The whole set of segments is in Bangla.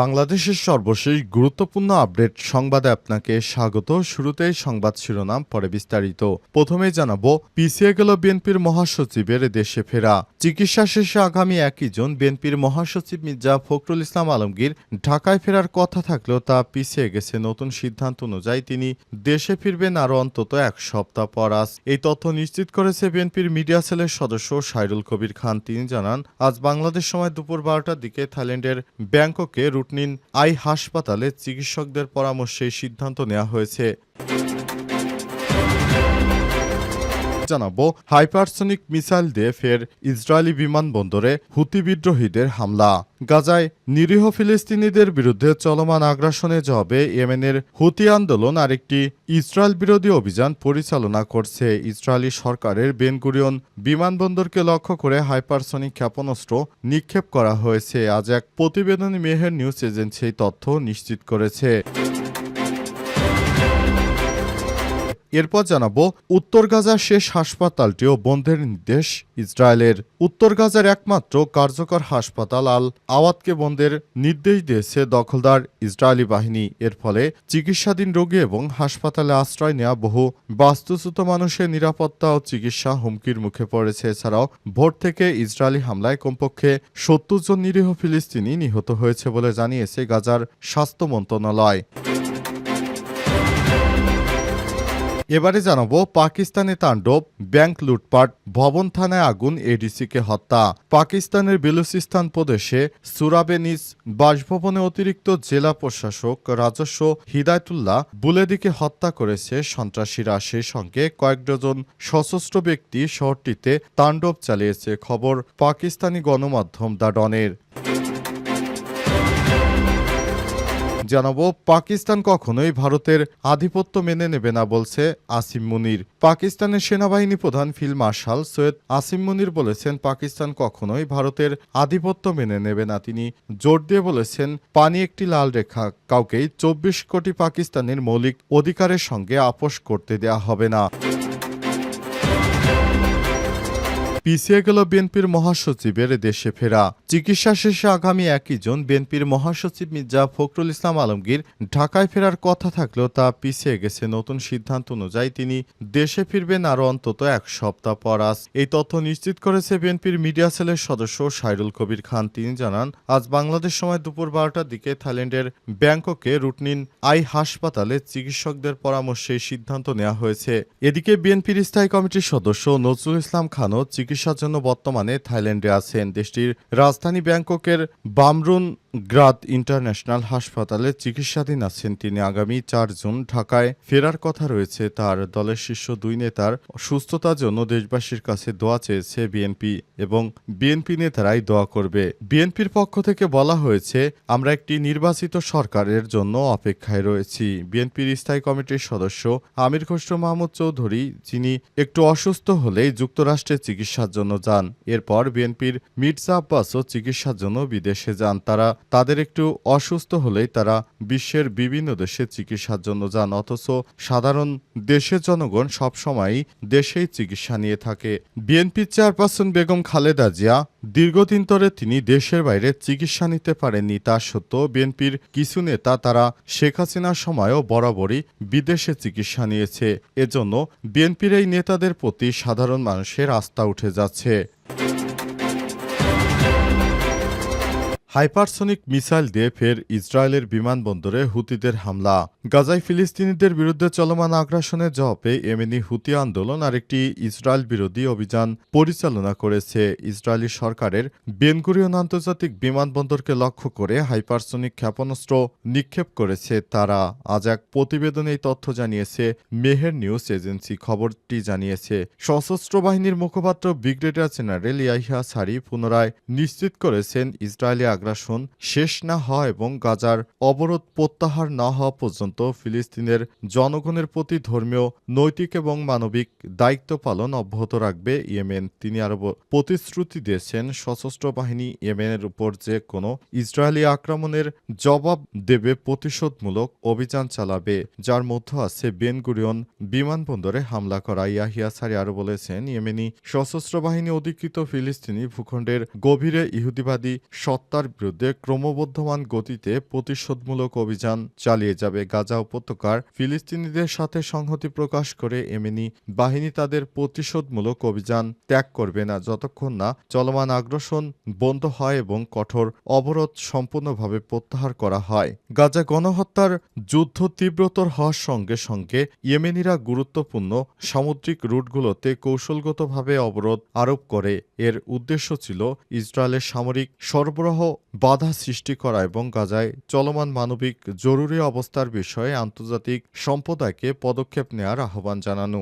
বাংলাদেশের সর্বশেষ গুরুত্বপূর্ণ আপডেট সংবাদে আপনাকে স্বাগত। শুরুতেই সংবাদ শিরোনাম, পরে বিস্তারিত। প্রথমে জানাব, পিছিয়ে গেল বিএনপির মহাসচিবের দেশে ফেরা। চিকিৎসা শেষে আগামী একই জন বিএনপির মহাসচিব মির্জা ফখরুল ইসলাম আলমগীর ঢাকায় ফেরার কথা থাকলেও তা পিছিয়ে গেছে। নতুন সিদ্ধান্ত অনুযায়ী তিনি দেশে ফিরবেন আরও অন্তত এক সপ্তাহ পর আজ। এই তথ্য নিশ্চিত করেছে বিএনপির মিডিয়া সেলের সদস্য সাইরুল কবির খান। তিনি জানান, আজ বাংলাদেশ সময় দুপুর বারোটার দিকে থাইল্যান্ডের ব্যাংককে রুটনিন আই হাসপাতালে চিকিৎসকদের পরামর্শে সিদ্ধান্ত নেওয়া হয়েছে। জানাব, হাইপারসনিক মিসাইল দিয়ে ফের ইসরায়েলি বিমানবন্দরে হুতি বিদ্রোহীদের হামলা। গাজায় নিরীহ ফিলিস্তিনিদের বিরুদ্ধে চলমান আগ্রাসনে জবাবে ইয়েমেনের হুতি আন্দোলন আরেকটি ইসরায়েল বিরোধী অভিযান পরিচালনা করছে। ইসরায়েলি সরকারের বেনগুরিয়ন বিমানবন্দরকে লক্ষ্য করে হাইপারসনিক ক্ষেপণাস্ত্র নিক্ষেপ করা হয়েছে। আজ এক প্রতিবেদনে মেহের নিউজ এজেন্সি তথ্য নিশ্চিত করেছে। এরপর জানাব, উত্তর গাজার শেষ হাসপাতালটিও বন্ধের নির্দেশ। ইসরায়েলের উত্তর গাজার একমাত্র কার্যকর হাসপাতাল আল আওয়াতকে বন্ধের নির্দেশ দিয়েছে দখলদার ইসরায়েলি বাহিনী। এর ফলে চিকিৎসাধীন রোগী এবং হাসপাতালে আশ্রয় নেওয়া বহু বাস্তুচ্যুত মানুষের নিরাপত্তা ও চিকিৎসা হুমকির মুখে পড়েছে। এছাড়াও ভোর থেকে ইসরায়েলি হামলায় কমপক্ষে সত্তর জন নিরীহ ফিলিস্তিনি নিহত হয়েছে বলে জানিয়েছে গাজার স্বাস্থ্য মন্ত্রণালয়। এবারে জানাব পাকিস্তানে তাণ্ডব, ব্যাংক লুটপাট, ভবন থানায় আগুন, এডিসিকে হত্যা। পাকিস্তানের বেলুচিস্তান প্রদেশে সুরাবেনিস বাসভবনে অতিরিক্ত জেলা প্রশাসক রাজস্ব হিদায়তুল্লাহ বুলেদিকে হত্যা করেছে সন্ত্রাসীরা। সেই সঙ্গে কয়েক ডজন সশস্ত্র ব্যক্তি শহরটিতে তাণ্ডব চালিয়েছে। খবর পাকিস্তানি গণমাধ্যম দ্য ডনের জানাব, পাকিস্তান কখনোই ভারতের আধিপত্য মেনে নেবে না বলছে আসিম মুনির। পাকিস্তানের সেনাবাহিনী প্রধান ফিল্ড মার্শাল সৈয়দ আসিম মুনির বলেছেন, পাকিস্তান কখনোই ভারতের আধিপত্য মেনে নেবে না। তিনি জোর দিয়ে বলেছেন, পানি একটি লাল রেখা, কাউকেই চব্বিশ কোটি পাকিস্তানের মৌলিক অধিকারের সঙ্গে আপোষ করতে দেয়া হবে না। পিছিয়ে গেল বিএনপির মহাসচিবের দেশে ফেরা। চিকিৎসা শেষে আগামী একই জন বিএনপির মহাসচিব মির্জা ফখরুল ইসলাম আলমগীর ঢাকায় ফেরার কথা থাকলেও তা পিছিয়ে গেছে। নতুন সিদ্ধান্ত অনুযায়ী তিনি দেশে ফিরবেন আরও অন্তত এক সপ্তাহ পর আজ। এই তথ্য নিশ্চিত করেছে বিএনপির মিডিয়া সেলের সদস্য সাইরুল কবির খান। তিনি জানান, আজ বাংলাদেশ সময় দুপুর বারোটার দিকে থাইল্যান্ডের ব্যাংককে রুটনিন আই হাসপাতালে চিকিৎসকদের পরামর্শে সিদ্ধান্ত নেওয়া হয়েছে। এদিকে বিএনপির স্থায়ী কমিটির সদস্য নজরুল ইসলাম খানও চিকিৎসার জন্য বর্তমানে থাইল্যান্ডে আছেন। দেশটির রাজধানী ব্যাংককের বামরুন গ্রাদ ইন্টারন্যাশনাল হাসপাতালে চিকিৎসাধীন আছেন তিনি। আগামী চার জুন ঢাকায় ফেরার কথা রয়েছে তার দলের শীর্ষ দুই নেতার। সুস্থতার জন্য দেশবাসীর কাছে দোয়া চেয়েছে বিএনপি এবং বিএনপি নেতারাই দোয়া করবে। বিএনপির পক্ষ থেকে বলা হয়েছে, আমরা একটি নির্বাচিত সরকারের জন্য অপেক্ষায় রয়েছি। বিএনপির স্থায়ী কমিটির সদস্য আমির খসরু মাহমুদ চৌধুরী, যিনি একটু অসুস্থ হলেই যুক্তরাষ্ট্রে চিকিৎসার জন্য যান। এরপর বিএনপির মির্জা আব্বাসও চিকিৎসার জন্য বিদেশে যান। তারা তাদের একটু অসুস্থ হলেই তারা বিশ্বের বিভিন্ন দেশে চিকিৎসার জন্য যান, অথচ সাধারণ দেশের জনগণ সবসময়ই দেশেই চিকিৎসা নিয়ে থাকে। বিএনপির চেয়ারপারসন বেগম খালেদা জিয়া দীর্ঘদিন ধরে তিনি দেশের বাইরে চিকিৎসা নিতে পারেননি, তা সত্ত্বেও বিএনপির কিছু নেতা তারা শেখ হাসিনার সময়ও বরাবরই বিদেশে চিকিৎসা নিয়েছে। এজন্য বিএনপির এই নেতাদের প্রতি সাধারণ মানুষের আস্থা উঠে যাচ্ছে। হাইপারসনিক মিসাইল দিয়ে ফের ইসরায়েলের বিমানবন্দরে হুতিদের হামলা। গাজায় ফিলিস্তিনিদের বিরুদ্ধে চলমান আগ্রাসনের জবাবে এমেনি হুতি আন্দোলন আরেকটি ইসরায়েল বিরোধী অভিযান পরিচালনা করেছে। ইসরায়েলি সরকারের বেনগুরিয়ন আন্তর্জাতিক বিমানবন্দরকে লক্ষ্য করে হাইপারসনিক ক্ষেপণাস্ত্র নিক্ষেপ করেছে তারা। আজ এক প্রতিবেদনে এই তথ্য জানিয়েছে মেহের নিউজ এজেন্সি। খবরটি জানিয়েছে, সশস্ত্র বাহিনীর মুখপাত্র ব্রিগেডিয়ার জেনারেল ইয়াহিয়া সারি পুনরায় নিশ্চিত করেছেন ইসরায়েলি আগ্রাসন শেষ না হওয়া এবং গাজার অবরোধ প্রত্যাহার না হওয়া পর্যন্ত ফিলিস্তিনের জনগণের প্রতি ধর্মীয়, নৈতিক এবং মানবিক দায়িত্ব পালন অব্যাহত রাখবে ইয়েমেন। তিনি আরও প্রতিশ্রুতি দিয়েছেন, সশস্ত্র বাহিনী ইয়েমেনের উপর যে কোনো ইসরায়েলি আক্রমণের জবাব দেবে, প্রতিশোধমূলক অভিযান চালাবে। যার মধ্যে আছে বেনগুরিয়ন বিমানবন্দরে হামলা করা। ইয়াহিয়া সারি আরও বলেছেন, ইয়েমেনি সশস্ত্র বাহিনী অধিকৃত ফিলিস্তিনি ভূখণ্ডের গভীরে ইহুদিবাদী সত্তার বিরুদ্ধে ক্রমবর্ধমান গতিতে প্রতিশোধমূলক অভিযান চালিয়ে যাবে গাজা উপত্যকার ফিলিস্তিনিদের সাথে সংহতি প্রকাশ করে ইয়েমেনি বাহিনী তাদের প্রতিশোধমূলক অভিযান ত্যাগ করবে না যতক্ষণ না চলমান আগ্রাসন বন্ধ হয় এবং কঠোর অবরোধ সম্পূর্ণভাবে প্রত্যাহার করা হয়। গাজা গণহত্যার যুদ্ধ তীব্রতর হওয়ার সঙ্গে সঙ্গে ইয়েমেনিরা গুরুত্বপূর্ণ সামুদ্রিক রুটগুলোতে কৌশলগতভাবে অবরোধ আরোপ করে। এর উদ্দেশ্য ছিল ইসরায়েলের সামরিক সরবরাহ বাধা সৃষ্টি করা এবং গাজায় চলমান মানবিক জরুরি অবস্থার বিষয়ে আন্তর্জাতিক সম্প্রদায়কে পদক্ষেপ নেওয়ার আহ্বান জানানো।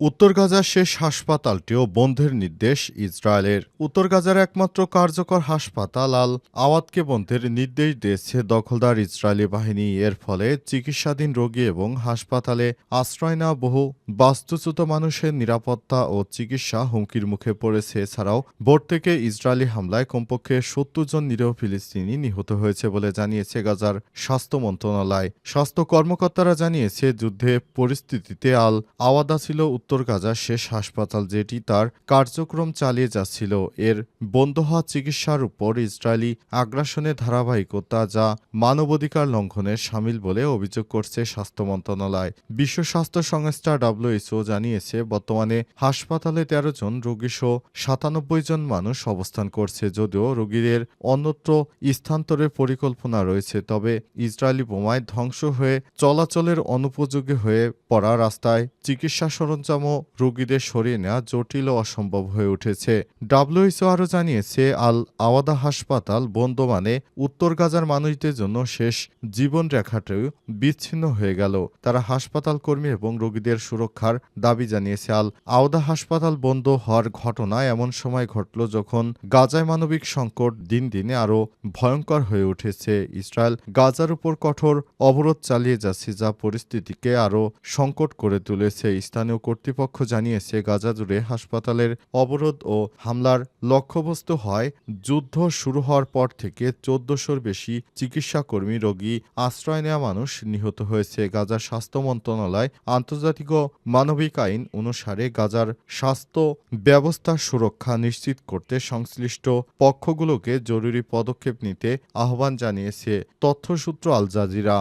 উত্তর গাজার শেষ হাসপাতালটিও বন্ধের নির্দেশ। ইসরায়েলের উত্তর গাজার একমাত্র কার্যকর হাসপাতাল আল আওয়াতকে বন্ধের নির্দেশ দিয়েছে দখলদার ইসরায়েলি বাহিনী। এর ফলে চিকিৎসাধীন রোগী এবং হাসপাতালে আশ্রয় নেওয়া বহু বাস্তুচ্যুত মানুষের নিরাপত্তা ও চিকিৎসা হুমকির মুখে পড়েছে। এছাড়াও ভোর থেকে ইসরায়েলি হামলায় কমপক্ষে সত্তর জন নিরীহ ফিলিস্তিনি নিহত হয়েছে বলে জানিয়েছে গাজার স্বাস্থ্য মন্ত্রণালয়। স্বাস্থ্য কর্মকর্তারা জানিয়েছে, যুদ্ধে পরিস্থিতিতে আল আওয়াদা ছিল উত্তর গাজার শেষ হাসপাতাল যেটি তার কার্যক্রম চালিয়ে যাচ্ছিল। এর বন্ধ হওয়া চিকিৎসার উপর ইসরায়েলি আগ্রাসনের ধারাবাহিকতা যা মানবাধিকার লঙ্ঘনের সামিল বলে অভিযোগ করছে স্বাস্থ্য মন্ত্রণালয়। বিশ্ব স্বাস্থ্য সংস্থা ডাব্লিউএইচও জানিয়েছে, বর্তমানে হাসপাতালে তেরো জন রোগী সহ সাতানব্বই জন মানুষ অবস্থান করছে। যদিও রোগীদের অন্যত্র স্থানান্তরের পরিকল্পনা রয়েছে, তবে ইসরায়েলি বোমায় ধ্বংস হয়ে চলাচলের অনুপযোগী হয়ে পড়া রাস্তায় চিকিৎসা সরঞ্জাম ও রোগীদের সরিয়ে নেওয়া জটিল ও অসম্ভব হয়ে উঠেছে। ডাব্লিউএইচও আরও জানিয়েছে আল আওয়াদা হাসপাতাল বন্ধ মানে উত্তর গাজার মানুষদের জন্য শেষ জীবন রেখাটিও বিচ্ছিন্ন হয়ে গেল। তারা হাসপাতাল কর্মী এবং রোগীদের সুরক্ষার দাবি জানিয়েছে। আল আওদা হাসপাতাল বন্ধ হওয়ার ঘটনা এমন সময় ঘটল যখন গাজায় মানবিক সংকট দিন দিনে আরও ভয়ঙ্কর হয়ে উঠেছে। ইসরায়েল গাজার উপর কঠোর অবরোধ চালিয়ে যাচ্ছে, যা পরিস্থিতিকে আরও সংকট করে তুলেছে। স্থানীয় কর্তৃপক্ষ জানিয়েছে, গাজা জুড়ে হাসপাতালের অবরোধ ও হামলার লক্ষ্যবস্তু হয় যুদ্ধ শুরু হওয়ার পর থেকে চোদ্দশোর বেশি চিকিৎসাকর্মী রোগী আশ্রয় নেওয়া মানুষ নিহত হয়েছে। গাজার স্বাস্থ্য মন্ত্রণালয় আন্তর্জাতিক মানবিক আইন অনুসারে গাজার স্বাস্থ্য ব্যবস্থার সুরক্ষা নিশ্চিত করতে সংশ্লিষ্ট পক্ষগুলোকে জরুরি পদক্ষেপ নিতে আহ্বান জানিয়েছে, তথ্যসূত্র আল জাজিরা।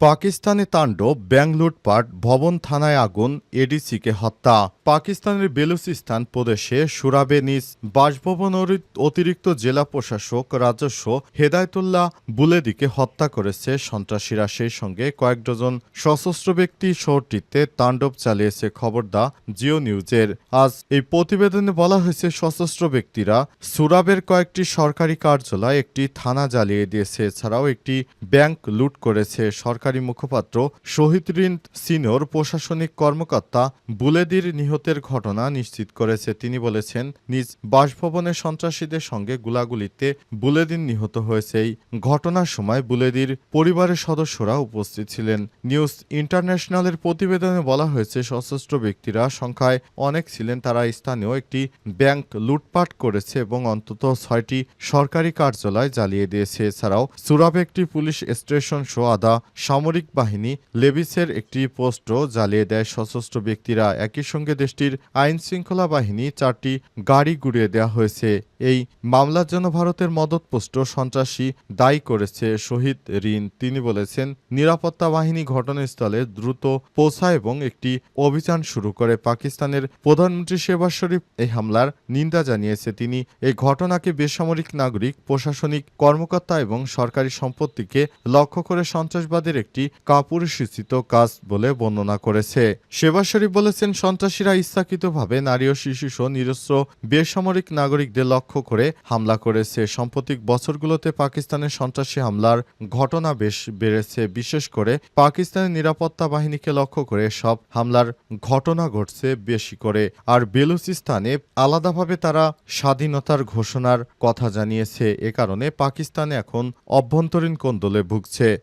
পাকিস্তানে তাণ্ডব ব্যাংক লুটপাট ভবন থানায় আগুন এডিসিকে হত্যা। পাকিস্তানের বেলুচিস্তান প্রদেশে সুরাবে নিজ বাসভবন অতিরিক্ত জেলা প্রশাসক রাজস্ব হেদায়তুল্লাহ বুলেদিকে হত্যা করেছে সন্ত্রাসীরা। সেই সঙ্গে কয়েক ডজন সশস্ত্র ব্যক্তি শহরটিতে তাণ্ডব চালিয়েছে খবর দা জিও নিউজের। আজ এই প্রতিবেদনে বলা হয়েছে, সশস্ত্র ব্যক্তিরা সুরাবের কয়েকটি সরকারি কার্যালয়, একটি থানা জ্বালিয়ে দিয়েছে। এছাড়াও একটি ব্যাংক লুট করেছে। সরকারি মুখপাত্র শহীদ রিন সিনিয়র প্রশাসনিক কর্মকর্তা বুলেদির নিহতের ঘটনা নিশ্চিত করেছে। তিনি বলেছেন, নিজ বাসভবনে সন্ত্রাসীদের সঙ্গে গুলাগুলিতে বুলেদিন নিহত হয়েছে। এই ঘটনার সময় বুলেদির পরিবারের সদস্যরা উপস্থিত ছিলেন। নিউজ ইন্টারন্যাশনালের প্রতিবেদনে বলা হয়েছে, সশস্ত্র ব্যক্তিরা সংখ্যায় অনেক ছিলেন। তারা স্থানীয় একটি ব্যাংক লুটপাট করেছে এবং অন্তত ছয়টি সরকারি কার্যালয় জ্বালিয়ে দিয়েছে। এছাড়াও সুরাবে একটি পুলিশ স্টেশন সহ আদা সামরিক বাহিনী লেবিসের একটি পোস্টও জ্বালিয়ে দেয় সশস্ত্র ব্যক্তিরা। একই সঙ্গে দেশটির আইন শৃঙ্খলা বাহিনী চারটি গাড়ি গুড়িয়ে দেওয়া হয়েছে। এই মামলার জন্য ভারতের মদতপুষ্ট সন্ত্রাসী দায়ী করেছে শহীদ রিন তিনি বলেছেন, নিরাপত্তা বাহিনী ঘটনাস্থলে দ্রুত পৌঁছায় এবং একটি অভিযান শুরু করে। পাকিস্তানের প্রধানমন্ত্রী শেবাজ শরীফ এই হামলার নিন্দা জানিয়েছে। তিনি এই ঘটনাকে বেসামরিক নাগরিক, প্রশাসনিক কর্মকর্তা এবং সরকারি সম্পত্তিকে লক্ষ্য করে সন্ত্রাসবাদের একটি কাপুরুষিত কাজ বলে বর্ণনা করেছে। শেবাজ শরীফ বলেছেন, সন্ত্রাসীরা সন্ত্রাসীরা ইচ্ছাকৃতভাবে নারী ও শিশুসহ নিরস্ত্র বেসামরিক নাগরিকদের লক্ষ্য করে হামলা করেছে। সাম্প্রতিক বছরগুলোতে পাকিস্তানের সন্ত্রাসী হামলার ঘটনা বেশ বেড়েছে। বিশেষ করে পাকিস্তানের নিরাপত্তা বাহিনীকে লক্ষ্য করে সব হামলার ঘটনা ঘটছে বেশি করে। আর বেলুচিস্তানে আলাদাভাবে তারা স্বাধীনতার ঘোষণার কথা জানিয়েছে। এ কারণে পাকিস্তানে এখন অভ্যন্তরীণ কোন্দলে ভুগছে।